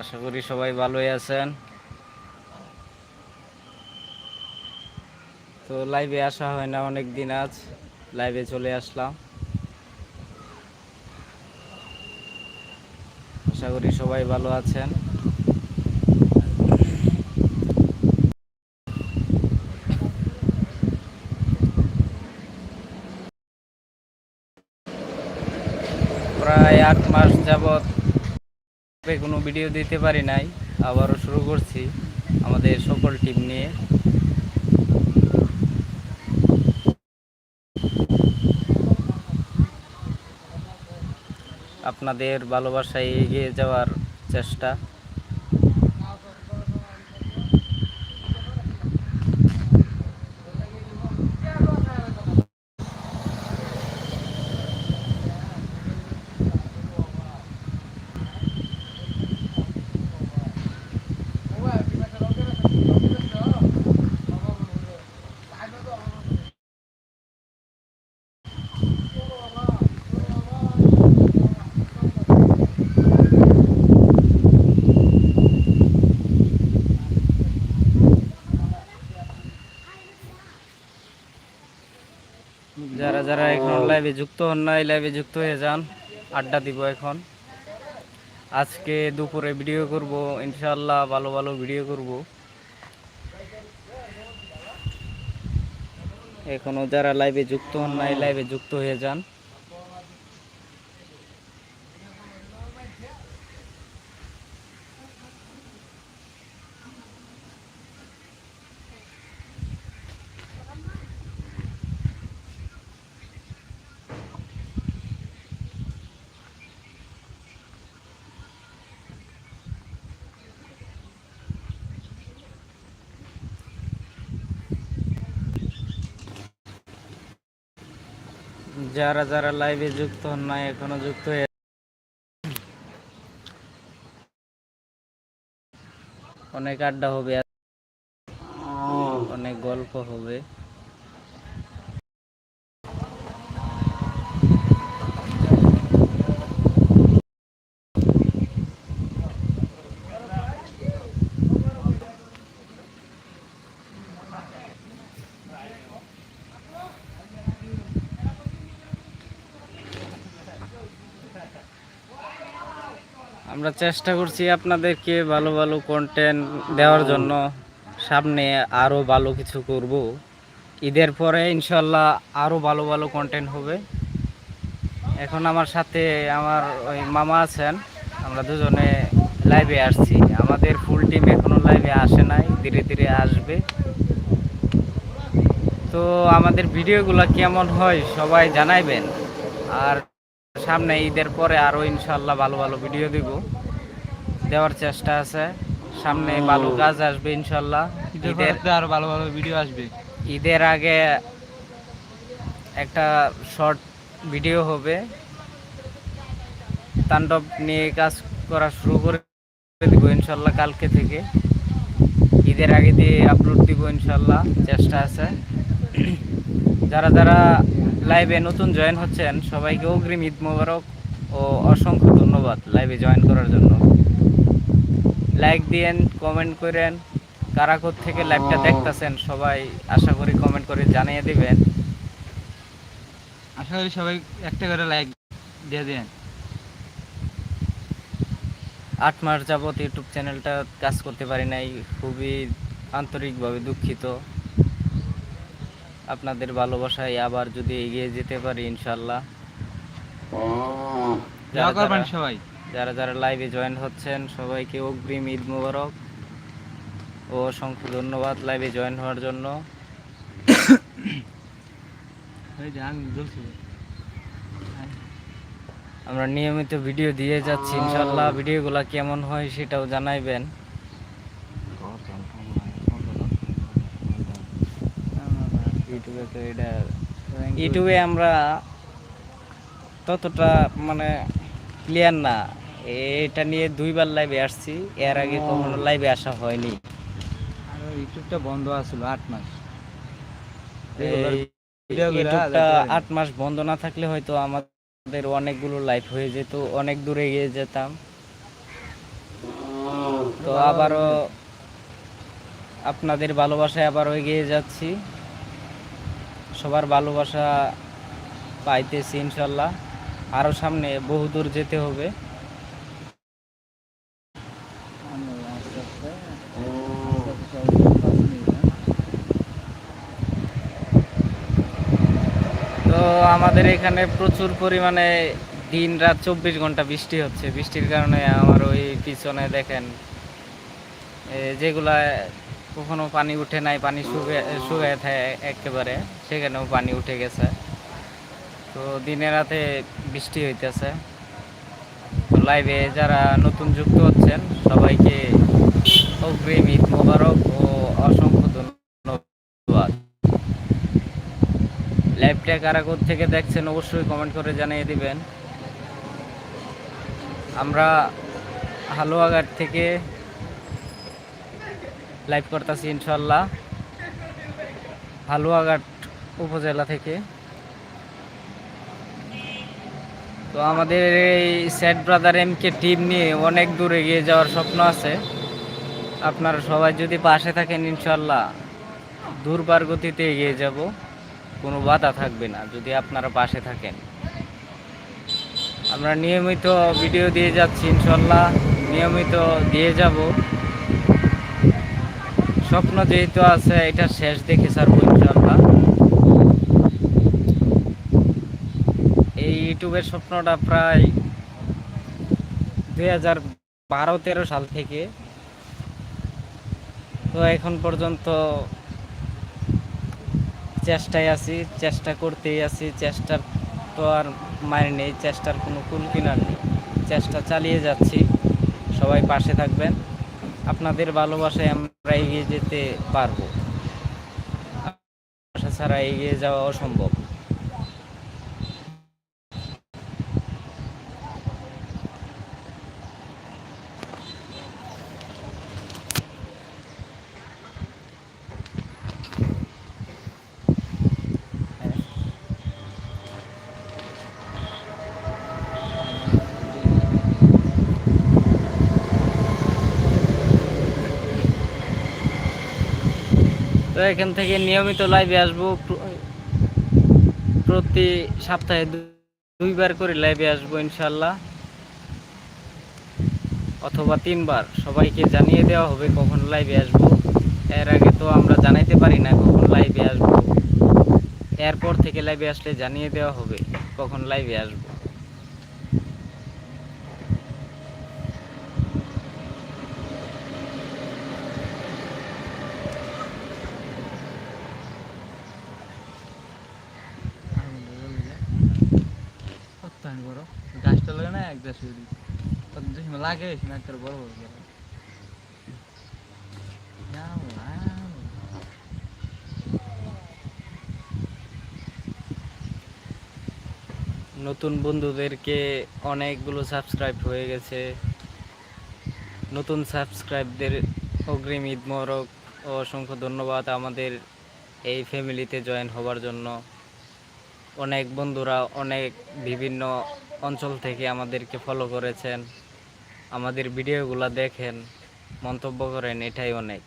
আশা করি সবাই ভালোই আছেন। তো লাইভে আসা হয় না অনেক দিন আজ লাইভে চলে আসলাম। আশা করি সবাই ভালো আছেন। প্রায় আট মাস কোনো ভিডিও দিতে পারি নাই, আবারও শুরু করছি আমাদের সকল টিম নিয়ে। আপনাদের ভালোবাসায় এগিয়ে যাওয়ার চেষ্টা যারা যারা এখন লাইভে যুক্ত হন না এই লাইভে যুক্ত হয়ে যান। আড্ডা দিব এখন। আজকে দুপুরে ভিডিও করব ইনশাল্লাহ ভালো ভালো ভিডিও করব। এখনও যারা লাইভে যুক্ত হন না এই লাইভে যুক্ত হয়ে যান। যারা যারা লাইভে যুক্ত হন নাই এখনও যুক্ত হয়ে অনেক আড্ডা হবে অনেক গল্প হবে। আমরা চেষ্টা করছি আপনাদেরকে ভালো ভালো কন্টেন্ট দেওয়ার জন্য। সামনে আরও ভালো কিছু করব। ঈদের পরে ইনশাল্লাহ আরও ভালো ভালো কন্টেন্ট হবে। এখন আমার সাথে আমার ওই মামা আছেন। আমরা দুজনে লাইভে আসছি। আমাদের ফুল টিম এখনও লাইভে আসে নাই। ধীরে ধীরে আসবে। তো আমাদের ভিডিওগুলো কেমন হয় সবাই জানাইবেন। আর সামনে ঈদের পরে আরও ইনশাল্লাহ ভালো ভালো ভিডিও দিব। দেওয়ার চেষ্টা আছে। সামনে ভালো কাজ আসবে ইনশাল্লাহ ঈদের আরও ভালো ভালো ভিডিও আসবে। ঈদের আগে একটা শর্ট ভিডিও হবে। তাণ্ডব নিয়ে কাজ করা শুরু করে দিব ইনশাল্লাহ কালকে থেকে। ঈদের আগে দিয়ে আপলোড দিব ইনশাল্লাহ চেষ্টা আছে। যারা যারা লাইভে নতুন জয়েন হচ্ছেন সবাইকে অগ্রিম ঈদ মোবারক ও অসংখ্য ধন্যবাদ লাইভে জয়েন করার জন্য। লাইক দিয়েন কমেন্ট করেন কারা থেকে লাইভটা দেখতেছেন সবাই আশা করি কমেন্ট করে জানিয়ে দিবেন। আশা করি সবাই একটা করে লাইক দিয়ে দেন আট মাস যাবত ইউটিউব চ্যানেলটা কাজ করতে পারি নাই খুবই আন্তরিকভাবে দুঃখিত। আপনাদের ভালোবাসায় আবার যদি এগিয়ে যেতে পারি ইনশাল্লাহ। সবাই। যারা যারা লাইভে জয়েন হচ্ছেন সবাইকে অগ্রিম ঈদ মোবারক ও অসংখ্য ধন্যবাদ লাইভে জয়েন হওয়ার জন্য। আমরা নিয়মিত ভিডিও দিয়ে যাচ্ছি ইনশাল্লাহ। ভিডিওগুলো কেমন হয় সেটাও জানাইবেন ইউটিউবে তো এটা ইউটিউবে আমরা ততটা মানে ক্লিয়ার না। এটা নিয়ে দুইবার লাইভে আসছি। এর আগে কখনো লাইভে আসা হয়নি। ইউটিউবটা বন্ধ আছিল আট মাস। ইউটিউবটা আট মাস বন্ধ না থাকলে হয়তো আমাদের অনেকগুলো লাইভ হয়ে যেত অনেক দূরে গিয়ে যেতাম। তো আবারও আপনাদের ভালোবাসায় আবারও এগিয়ে যাচ্ছি। সবার ভালোবাসা পাইতেছি ইনশাল্লাহ আরও সামনে বহু দূর যেতে হবে? তো আমাদের এখানে প্রচুর পরিমাণে দিন রাত চব্বিশ ঘণ্টা বৃষ্টি হচ্ছে বৃষ্টির কারণে আমার ওই পিছনে দেখেন যেগুলা কখনো পানি উঠে নাই, পানি শুকিয়ে শুকিয়ে থাকে একেবারে, সেখানেও পানি উঠে গেছে। তো দিনে রাতে বৃষ্টি হইতেছে। লাইভে যারা নতুন যুক্ত হচ্ছেন, সবাইকে অগ্রিম ঈদ মোবারক ও অসংখ্য ধন্যবাদ। লাইভটা কারা থেকে দেখছেন অবশ্যই কমেন্ট করে জানিয়ে দিবেন। আমরা হালুয়াঘাট থেকে লাইভ করতেছি ইনশাল্লাহ হালুয়াঘাট উপজেলা থেকে। তো আমাদের এই স্যাট ব্রাদার এমকে টিম নিয়ে অনেক দূরে এগিয়ে যাওয়ার স্বপ্ন আছে। আপনারা সবাই যদি পাশে থাকেন ইনশাল্লাহ দূরবার গতিতে এগিয়ে যাব। কোনো বাধা থাকবে না, যদি আপনারা পাশে থাকেন। আমরা নিয়মিত ভিডিও দিয়ে যাচ্ছি ইনশাল্লাহ নিয়মিত দিয়ে যাব। স্বপ্ন যেহেতু আছে, এটা শেষ দেখে ছাড়বো ইনশাল্লাহ এই ইউটিউবের স্বপ্নটা প্রায় দুই হাজার বারো তেরো সাল থেকে। তো এখন পর্যন্ত চেষ্টায় আছি, চেষ্টা করতেই আছি, চেষ্টার তো আর মার নেই, চেষ্টার কোনো কুল কিনার নেই। চেষ্টা চালিয়ে যাচ্ছি। সবাই পাশে থাকবেন। আপনাদের ভালোবাসায় আমরা এগিয়ে যেতে পারব। ছাড়া এগিয়ে যাওয়া অসম্ভব। এখান থেকে নিয়মিত লাইভে আসব। প্রতি সপ্তাহে দুইবার করে লাইভে আসব ইনশাল্লাহ অথবা তিনবার। সবাইকে জানিয়ে দেওয়া হবে কখন লাইভে আসব। এর আগে তো আমরা জানাইতে পারি না কখন লাইভে আসব। এরপর থেকে লাইভে আসলে জানিয়ে দেওয়া হবে কখন লাইভে আসব কত আনি বড় গাছটা লাগে বড়। নতুন বন্ধুদেরকে অনেকগুলো সাবস্ক্রাইব হয়ে গেছে নতুন সাবস্ক্রাইবদের অগ্রিম ঈদ মোরক অসংখ্য ধন্যবাদ আমাদের এই ফ্যামিলিতে জয়েন হবার জন্য অনেক বন্ধুরা অনেক বিভিন্ন অঞ্চল থেকে আমাদেরকে ফলো করেছেন, আমাদের ভিডিওগুলো দেখেন, মন্তব্য করেন, এটাই অনেক।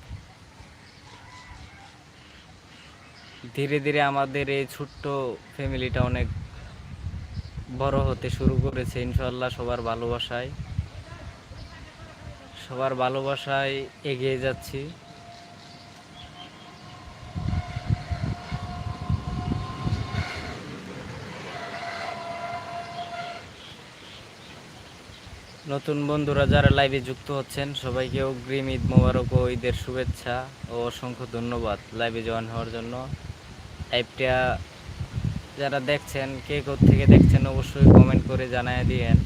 ধীরে ধীরে আমাদের এই ছোট্ট ফ্যামিলিটা অনেক বড় হতে শুরু করেছে ইনশাল্লাহ সবার ভালোবাসায়। সবার ভালোবাসায় এগিয়ে যাচ্ছি। নতুন বন্ধুরা যারা লাইভে যুক্ত হচ্ছেন, সবাইকে অগ্রিম ঈদ মোবারক ও ঈদের শুভেচ্ছা ও অসংখ্য ধন্যবাদ লাইভে জয়েন হওয়ার জন্য। লাইভটা যারা দেখছেন, কে থেকে দেখছেন, অবশ্যই কমেন্ট করে জানায় দিয়েন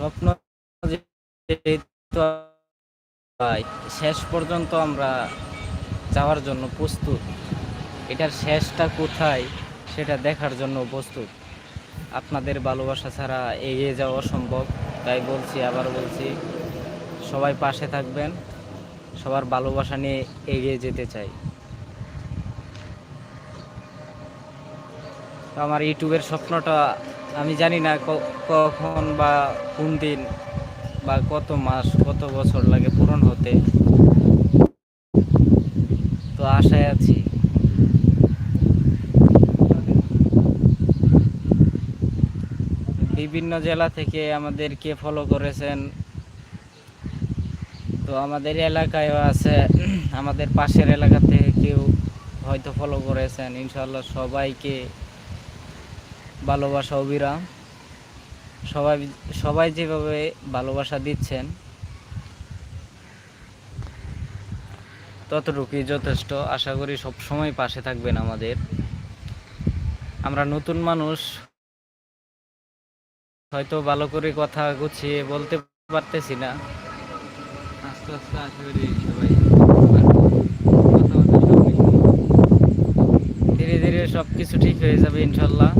স্বপ্ন যেহেতু হয়, শেষ পর্যন্ত আমরা যাওয়ার জন্য প্রস্তুত। এটার শেষটা কোথায় সেটা দেখার জন্য প্রস্তুত। আপনাদের ভালোবাসা ছাড়া এগিয়ে যাওয়া অসম্ভব তাই বলছি আবার বলছি সবাই পাশে থাকবেন সবার ভালোবাসা নিয়ে এগিয়ে যেতে চাই। আমার ইউটিউবের স্বপ্নটা আমি জানি না কখন বা কোন দিন বা কত মাস, কত বছর লাগে পূরণ হতে? তো আশায় আছি। বিভিন্ন জেলা থেকে আমাদেরকে ফলো করেছেন। তো আমাদের এলাকায়ও আছে। আমাদের পাশের এলাকা থেকে কেউ হয়তো ফলো করেছেন। ইনশাল্লাহ সবাইকে ভালোবাসা অবিরাম সবাই সবাই যেভাবে ভালোবাসা দিচ্ছেন ততটুকুই যথেষ্ট। আশা করি সব সময় পাশে থাকবেন আমাদের। আমরা নতুন মানুষ হয়তো ভালো করে কথা গুছিয়ে বলতে পারতেছি না। আস্তে আস্তে আশা করি সবাই। ধীরে ধীরে সব কিছু ঠিক হয়ে যাবে ইনশাল্লাহ।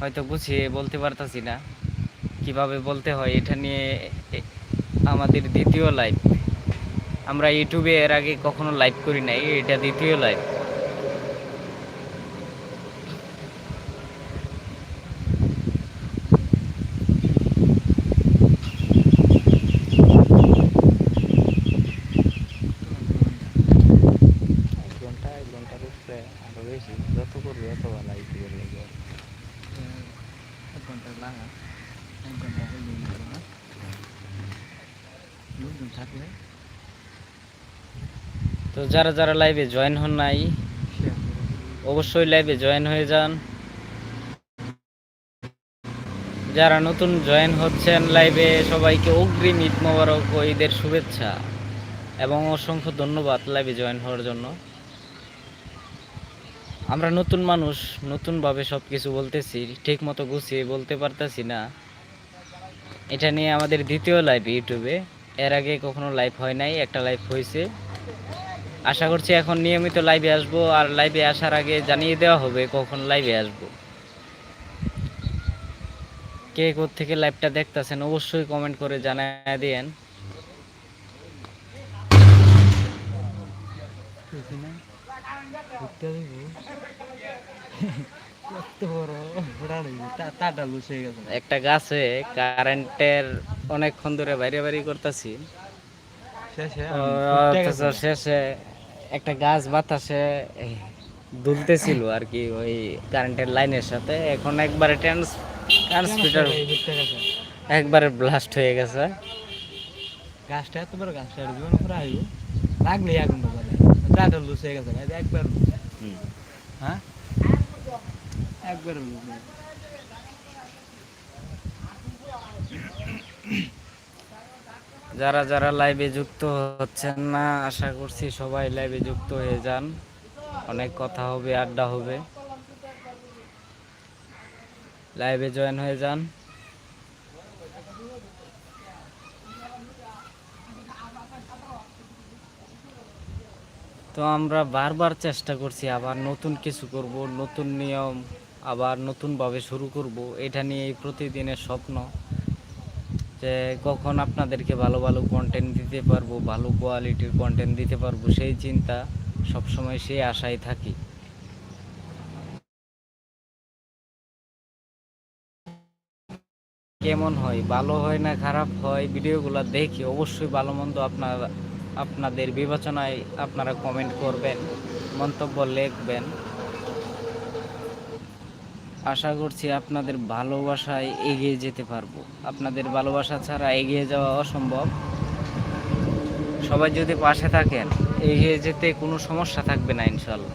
হয়তো গুছিয়ে বলতে পারতাছি না। কীভাবে বলতে হয়, এটা নিয়ে আমাদের দ্বিতীয় লাইভ আমরা ইউটিউবে এর আগে কখনো লাইভ করি নাই, এটা দ্বিতীয় লাইভ এক ঘণ্টা এক ঘণ্টার উপরে আরও বেশি যত করবে অত ভালো ইউটিউবের লেগে এক ঘণ্টা লাগা এক ঘণ্টা হয়ে গেল না লোকজন থাকলে তো যারা যারা লাইভে জয়েন হন নাই, অবশ্যই লাইভে জয়েন হয়ে যান। যারা নতুন জয়েন হচ্ছেন লাইভে সবাইকে অগ্রিম ঈদ মোবারক ও ঈদের শুভেচ্ছা এবং অসংখ্য ধন্যবাদ লাইভে জয়েন হওয়ার জন্য। আমরা নতুন মানুষ, নতুনভাবে সব কিছু বলতেছি ঠিক মতো গুছিয়ে বলতে পারতেছি না। এটা নিয়ে আমাদের দ্বিতীয় লাইভ ইউটিউবে এর আগে কখনো লাইভ হয় নাই, একটা লাইভ হয়েছে। আশা করছি এখন নিয়মিত লাইভে আসব আর লাইভে আসার আগে জানিয়ে দেওয়া হবে কখন লাইভে আসব। কে থেকে লাইভটা দেখতেছেন অবশ্যই কমেন্ট করে জানায় দিয়েন। একটা গাছে কারেন্টের অনেকক্ষণ ধরে বাইরে বাইরে করতেছি। শেষে? শেষে একটা গাছ বাতাসে দুলতেছিল আর কি ওই কারেন্টের লাইনের সাথে। এখন একবারে ট্রান্স ট্রান্সমিটার একবারে ব্লাস্ট হয়ে গেছে। গাছটা এত বড় গাছটা জীবন উপরে আইব। লাগলে আগুন বলে তাটা লুস হয়ে গেছে একবার। হ্যাঁ? একবার লুস যারা যারা লাইভে যুক্ত হচ্ছেন না, আশা করছি সবাই লাইভে যুক্ত হয়ে যান। অনেক কথা হবে, আড্ডা হবে। লাইভে জয়েন হয়ে যান। তো আমরা বারবার চেষ্টা করছি আবার নতুন কিছু করব, নতুন নিয়ম, আবার নতুনভাবে শুরু করব। এটা নিয়েই প্রতিদিনের স্বপ্ন। যে কখন আপনাদেরকে ভালো ভালো কন্টেন্ট দিতে পারব, ভালো কোয়ালিটির কন্টেন্ট দিতে পারব, সেই চিন্তা সবসময় সেই আশায় থাকি। কেমন হয়, ভালো হয় না খারাপ হয়, ভিডিওগুলো দেখি, অবশ্যই ভালো মন্দ আপনার, আপনাদের বিবেচনায় আপনারা কমেন্ট করবেন, মন্তব্য লিখবেন। আশা করছি আপনাদের ভালোবাসায় এগিয়ে যেতে পারব। আপনাদের ভালোবাসা ছাড়া এগিয়ে যাওয়া অসম্ভব। সবাই যদি পাশে থাকেন, এগিয়ে যেতে কোনো সমস্যা থাকবে না, ইনশাল্লাহ।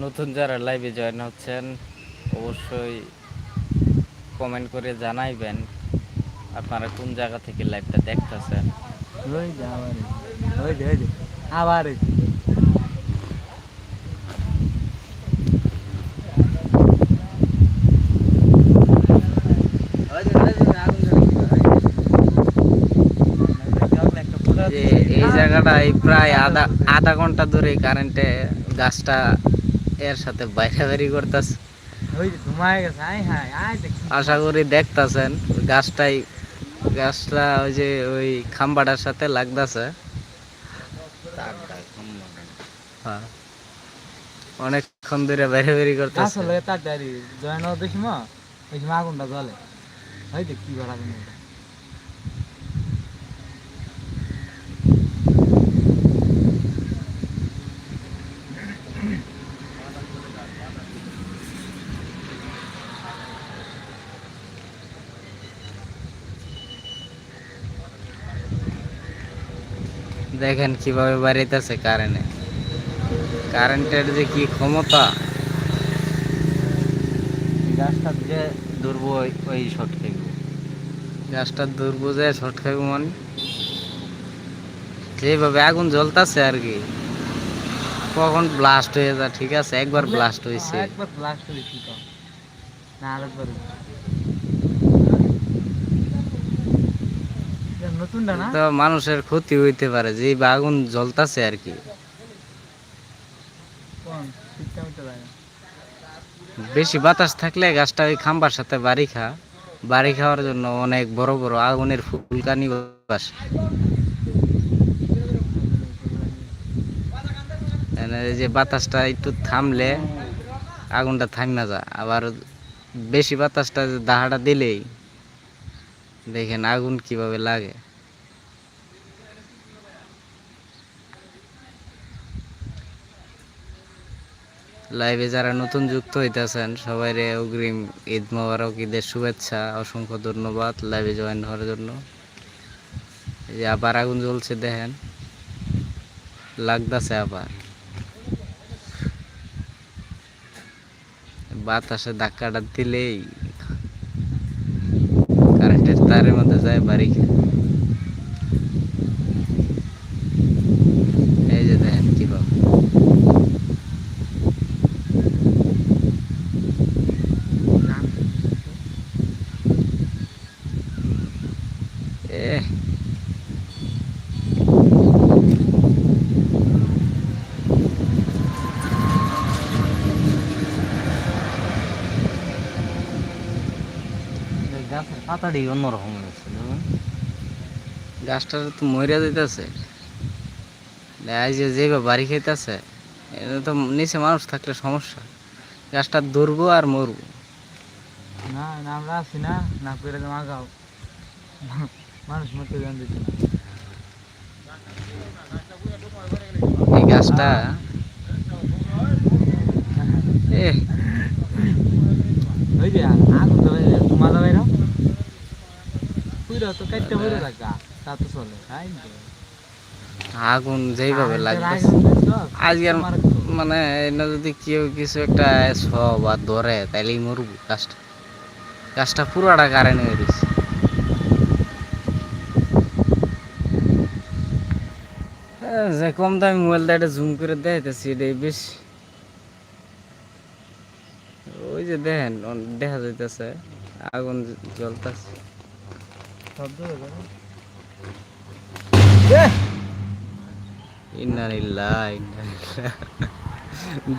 নতুন যারা লাইভে জয়েন হচ্ছেন অবশ্যই কমেন্ট করে জানাইবেন আপনারা কোন জায়গা থেকে লাইভটা দেখতেছেন? ওই যে আবার। ওই যে ওই যে আবার এই জায়গাটায় প্রায় আধা আধা ঘণ্টা ধরে কারেন্টে গাছটা এর সাথে বাইরে বেরি করতেছে। ওই যে ঘুমায় গেছে। আয় হায় আয় দেখ। আশা করি দেখতাছেন গাছটাই গাছটা ওই যে ওই খাম্বাটার সাথে লাগতেছে। হ্যাঁ। অনেকক্ষণ ধরে বাইরে বেরি করতে আসলে তাড়াতাড়ি জয়েন বেশি মা দেখি আগুনটা জ্বলে হয় দেখি কি দেখেন কীভাবে বাড়িতেছে কারেন্টে কারেন্টের যে কি ক্ষমতা? গাছটা যে দুর্ব ওই শর্ট খাইব গাছটা দুর্ব যে শর্ট খাইব মানে? যেভাবে আগুন জ্বলতেছে আর কি। কখন ব্লাস্ট হয়ে যায় ঠিক আছে? একবার ব্লাস্ট হয়েছে একবার ব্লাস্ট হয়েছি তো। না আরেকবার এটা নতুনটা না তো মানুষের ক্ষতি হইতে পারে যে আগুন জ্বলতাছে আর কি। বেশি বাতাস থাকলে গাছটা ওই খাম্বার সাথে বাড়ি খা। বাড়ি খাওয়ার জন্য অনেক বড় বড় আগুনের ফুলকানি বাস। এই যে বাতাসটা একটু থামলে আগুনটা থামে যা আবার বেশি বাতাসটা যে দাহাটা দিলেই দেখেন আগুন কীভাবে লাগে। লাইভে যারা নতুন যুক্ত হইতেছেন সবাই অগ্রিম ঈদ মোবারক, ঈদের শুভেচ্ছা, অসংখ্য ধন্যবাদ লাইভে জয়েন হওয়ার জন্য। এই যে আবার আগুন জ্বলছে, দেখেন। লাগতাছে আবার। বাতাসে ধাক্কাটা দিলেই কারেন্টের তারের মধ্যে যায় বাড়ি খেয়ে। এই যে দেখেন কীভাবে এ গাছের পাতাটি অন্যরকম হয়েছে গাছটা তো মরিয়া দিতেছে এই যে যেভাবে বাড়ি খাইতেছে এটা তো নিচে মানুষ থাকলে সমস্যা। গাছটা ধরবো আর মরবো। না না আমরা আছি না না করে তো মাগাও। মানুষ মরতে জান দিচ্ছে এই গাছটা ওই যে আগুন তো তোমার বাইরা পুরো তো কাটতে পুরো লাগা তা তো চলে। তাই আগুন যেইভাবে লাগবে। আজকের মানে এনে যদি কেউ কিছু একটা ছ বা ধরে তাইলেই মরবো। গাছটা গাছটা পুরাটা কারেন্ট হয়ে গেছে যে কম দামি মোবাইলটা এটা জুম করে দেখাইতেছি এটাই বেশি। ওই যে দেখেন দেখা যাইতেছে আগুন জ্বলতেছে।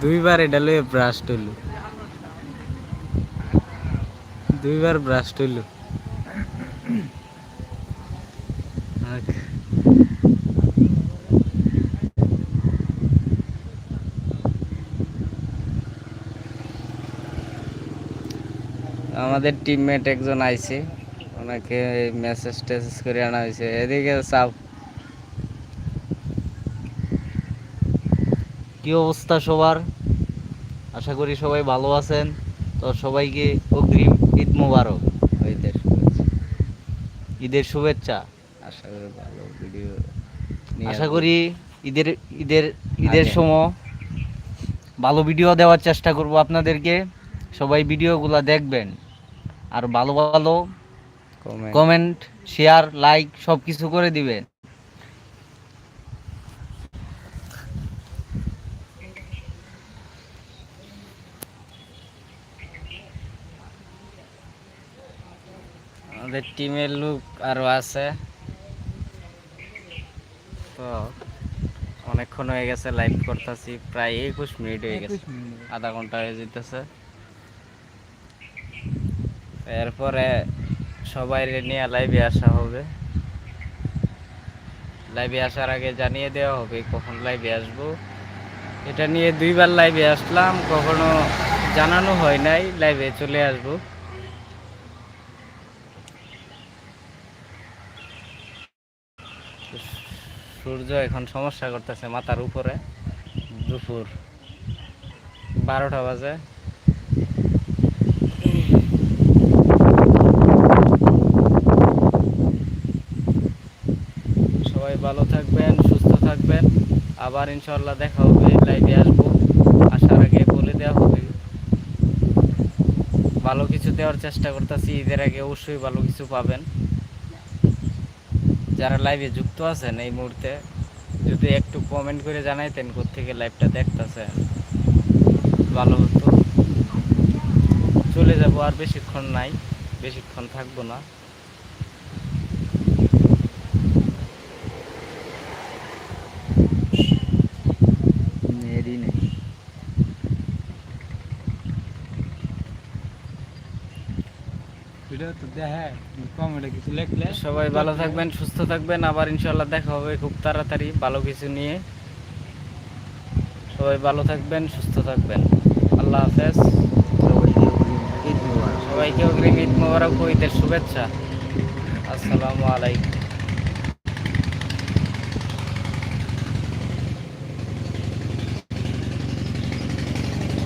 দুইবার এটা লয়ে ব্রাশ হইল দুইবার ব্রাশ হইল আমাদের টিমমেট একজন আইছে। ওনাকে মেসেজ টেসেজ করে আনা হয়েছে। এদিকে সাপ কি অবস্থা সবার? আশা করি সবাই ভালো আছেন। তো সবাইকে অগ্রিম ঈদ মোবারক। ঈদের ঈদের শুভেচ্ছা। আশা করি ভালো ভিডিও আশা করি ঈদের ঈদের ঈদের সময় ভালো ভিডিও দেওয়ার চেষ্টা করব আপনাদেরকে। সবাই ভিডিওগুলো দেখবেন। আর ভালো ভালো কমেন্ট শেয়ার লাইক সব কিছু করে দিবেন আমাদের টিমের লোক আরও আছে। তো অনেকক্ষণ হয়ে গেছে লাইভ করতেছি প্রায় একুশ মিনিট হয়ে গেছে। আধা ঘণ্টা হয়ে যেতেছে এরপরে সবাই নিয়ে লাইভে আসা হবে। লাইভে আসার আগে জানিয়ে দেওয়া হবে কখন লাইভে আসব। এটা নিয়ে দুইবার লাইভে আসলাম, কখনো জানানো হয় নাই লাইভে চলে আসব। সূর্য এখন সমস্যা করতেছে মাথার উপরে। দুপুর বারোটা বাজে সবাই ভালো থাকবেন, সুস্থ থাকবেন। আবার ইনশাল্লাহ দেখা হবে লাইভে আসব। আসার আগে বলে দেওয়া হবে। ভালো কিছু দেওয়ার চেষ্টা করতেছি, ঈদের আগে অবশ্যই ভালো কিছু পাবেন। যারা লাইভে যুক্ত আছেন এই মুহূর্তে, যদি একটু কমেন্ট করে জানাইতেন থেকে লাইভটা দেখতেছে ভালো হতো। চলে যাব আর বেশিক্ষণ নাই, বেশিক্ষণ থাকব না নেটই নেই ভিডিও তো দেখে কমেন্টে কিছু লিখলে। সবাই ভালো থাকবেন সুস্থ থাকবেন আবার ইনশাল্লাহ দেখা হবে খুব তাড়াতাড়ি ভালো কিছু নিয়ে। সবাই ভালো থাকবেন সুস্থ থাকবেন। আল্লাহ হাফেজ। সবাইকে অগ্রিম ঈদ মোবারক ঈদের শুভেচ্ছা। আসসালামু আলাইকুম।